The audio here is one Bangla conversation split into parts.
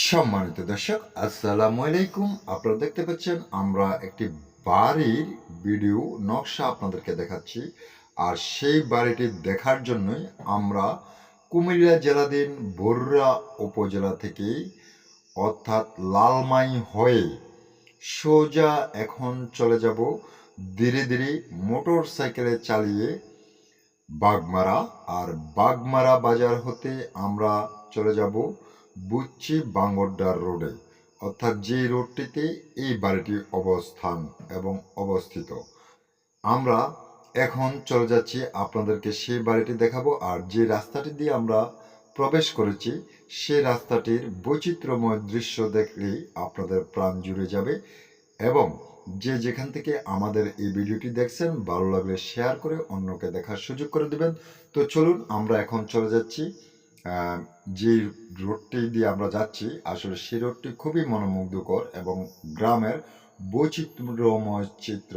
সম্মানিত দর্শক, আসসালামু আলাইকুম। আপনারা দেখতে পাচ্ছেন, আমরা একটি বাড়ির ভিডিও, নকশা আপনাদেরকে দেখাচ্ছি। আর সেই বাড়িটি দেখার জন্যই আমরা কুমিল্লা জেলাধীন বরুড়া উপজেলা থেকে, অর্থাৎ লালমাই হয়ে সোজা এখন চলে যাব ধীরে ধীরে মোটর সাইকেলে চালিয়ে বাগমারা। আর বাগমারা বাজার হতে আমরা চলে যাব বুচ্চি বাঙ্গরডার রোডে, অর্থাৎ যে রোডটিতে এই বাড়িটি অবস্থান এবং অবস্থিত। আমরা এখন চলে যাচ্ছি, আপনাদেরকে সেই বাড়িটি দেখাবো আর যে রাস্তাটি দিয়ে আমরা প্রবেশ করেছি, সেই রাস্তাটির বৈচিত্র্যময় দৃশ্য দেখলেই আপনাদের প্রাণ জুড়ে যাবে এবং যে যেখান থেকে আমাদের এই ভিডিওটি দেখছেন, ভালো লাগলে শেয়ার করে অন্যকে দেখার সুযোগ করে দেবেন। তো চলুন, আমরা এখন চলে যাচ্ছি যে রোডটি দিয়ে আমরা যাচ্ছি, আসলে সেই রোডটি খুবই মনোমুগ্ধকর এবং গ্রামের বৈচিত্র্যময় চিত্র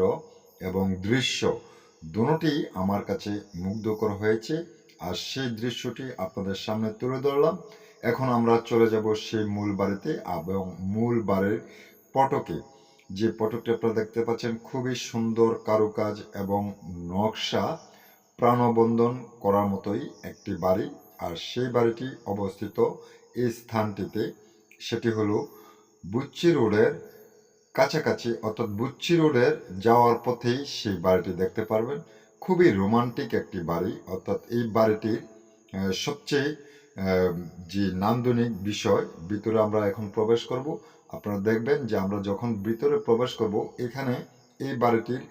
এবং দৃশ্য দুটি আমার কাছে মুগ্ধকর হয়েছে। আর সেই দৃশ্যটি আপনাদের সামনে তুলে ধরলাম। এখন আমরা চলে যাব সেই মূল বাড়িতে এবং মূল বাড়ির পটকে। যে পটকটি আপনারা দেখতে পাচ্ছেন খুবই সুন্দর কারুকাজ এবং নকশা প্রাণবন্ধন করার মতোই একটি বাড়ি। আর সেই বাড়িটি অবস্থিত এই স্থানটিতে, সেটি হলো বুচ্চি রোডের কাছাকাছি। অর্থাৎ বুচ্চি রোডের যাওয়ার পথেই সেই বাড়িটি দেখতে পারবেন। খুবই রোমান্টিক একটি বাড়ি। অর্থাৎ এই বাড়িটির সবচেয়ে যে নান্দনিক বিষয়, ভিতরে আমরা এখন প্রবেশ করব। আপনারা দেখবেন যে আমরা যখন ভিতরে প্রবেশ করব, এখানে এই বাড়িটির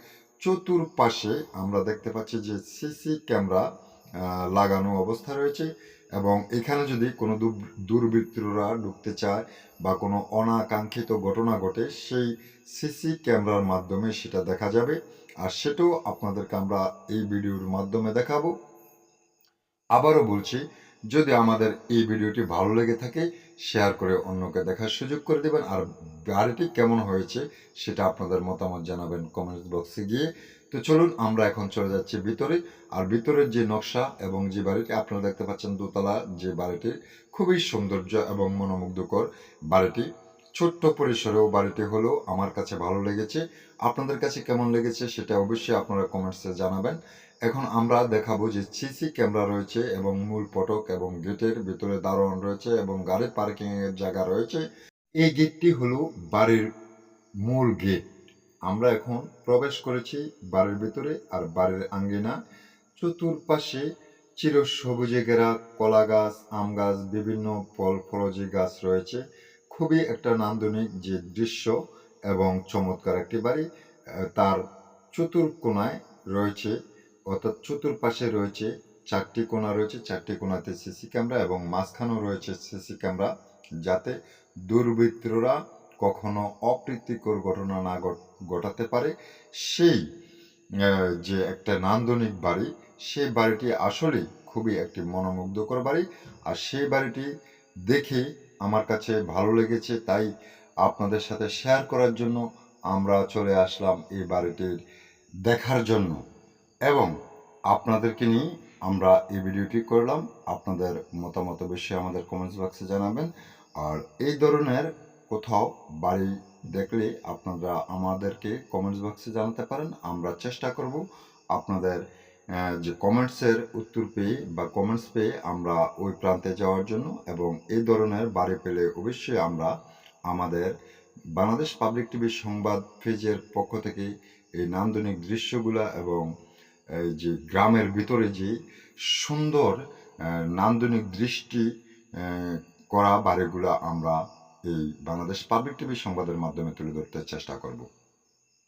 চতুর্পাশে আমরা দেখতে পাচ্ছি যে সিসি ক্যামেরা লাগানো অবস্থা রয়েছে এবং এখানে যদি কোনো দুর্বৃত্তরা ঢুকতে চায় বা কোনো অনাকাঙ্ক্ষিত ঘটনা ঘটে, সেই সিসি ক্যামেরার মাধ্যমে সেটা দেখা যাবে। আর সেটাও আপনাদেরকে আমরা এই ভিডিওর মাধ্যমে দেখাবো। আবারও বলছি, যদি আমাদের এই ভিডিওটি ভালো লেগে থাকে শেয়ার করে অন্যকে দেখার সুযোগ করে দেবেন। আর গাড়িটি কেমন হয়েছে সেটা আপনাদের মতামত জানাবেন কমেন্ট বক্সে গিয়ে। তো চলুন, আমরা এখন চলে যাচ্ছি ভিতরে। আর ভিতরের যে নকশা এবং যে বাড়িটি, আপনারা দেখতে পাচ্ছেন দোতলা যে বাড়িটি, খুবই সৌন্দর্য এবং মনোমুগ্ধকর বাড়িটি। ছোট্ট পরিসরেও বাড়িটি হলো আমার কাছে ভালো লেগেছে। আপনাদের কাছে কেমন লেগেছে সেটা অবশ্যই আপনারা কমেন্টসে জানাবেন। এখন আমরা দেখাবো যে সিসি ক্যামেরা রয়েছে এবং মূল ফটক এবং গেটের ভিতরে দারোয়ান রয়েছে এবং গাড়ি পার্কিং এর জায়গা রয়েছে। এই গেটটি হলো বাড়ির মূল গেট। আমরা এখন প্রবেশ করেছি বাড়ির ভিতরে আর বাড়ির আঙ্গিনা। চতুর্পাশে চিরসবুজে ঘেরা কলা গাছ আম গাছ, বিভিন্ন ফল ফলজি গাছ রয়েছে। খুবই একটা নান্দনিক যে দৃশ্য এবং চমৎকার একটি বাড়ি তার চতুর্কোণায় রয়েছে, অর্থাৎ চতুর্পাশে রয়েছে চারটি কোণা রয়েছে, চারটি কোণাতে সিসি ক্যামেরা এবং মাঝখানেও রয়েছে সিসি ক্যামেরা যাতে দুর্বৃত্তরা কখনো অপ্রীতিকর ঘটনা না ঘটাতে পারে। সেই যে একটা নান্দনিক বাড়ি, সেই বাড়িটি আসলে খুবই একটি মনোমুগ্ধকর বাড়ি। আর সেই বাড়িটি দেখে আমার কাছে ভালো লেগেছে, তাই আপনাদের সাথে শেয়ার করার জন্য আমরা চলে আসলাম এই বাড়িটির দেখার জন্য। এবং আপনাদেরকে নিয়ে আমরা এই ভিডিওটি করলাম। আপনাদের মতামত অবশ্যই আমাদের কমেন্টস বক্সে জানাবেন। আর এই ধরনের কোথাও বাড়ি দেখলে আপনারা আমাদেরকে কমেন্টস বক্সে জানাতে পারেন। আমরা চেষ্টা করব আপনাদের যে কমেন্টসের উত্তর পেয়ে বা কমেন্টস পেয়ে আমরা ওই প্রান্তে যাওয়ার জন্য এবং এই ধরনের বাড়ি পেলে অবশ্যই আমরা আমাদের বাংলাদেশ পাবলিক টিভি সংবাদ পেজের পক্ষ থেকে এই নান্দনিক দৃশ্যগুলা এবং এই যে গ্রামের ভিতরে যে সুন্দর নান্দনিক দৃষ্টি করা বাড়িগুলা আমরা এই বাংলাদেশ পাবলিক টিভি সংবাদের মাধ্যমে তুলে ধরতে চেষ্টা করব।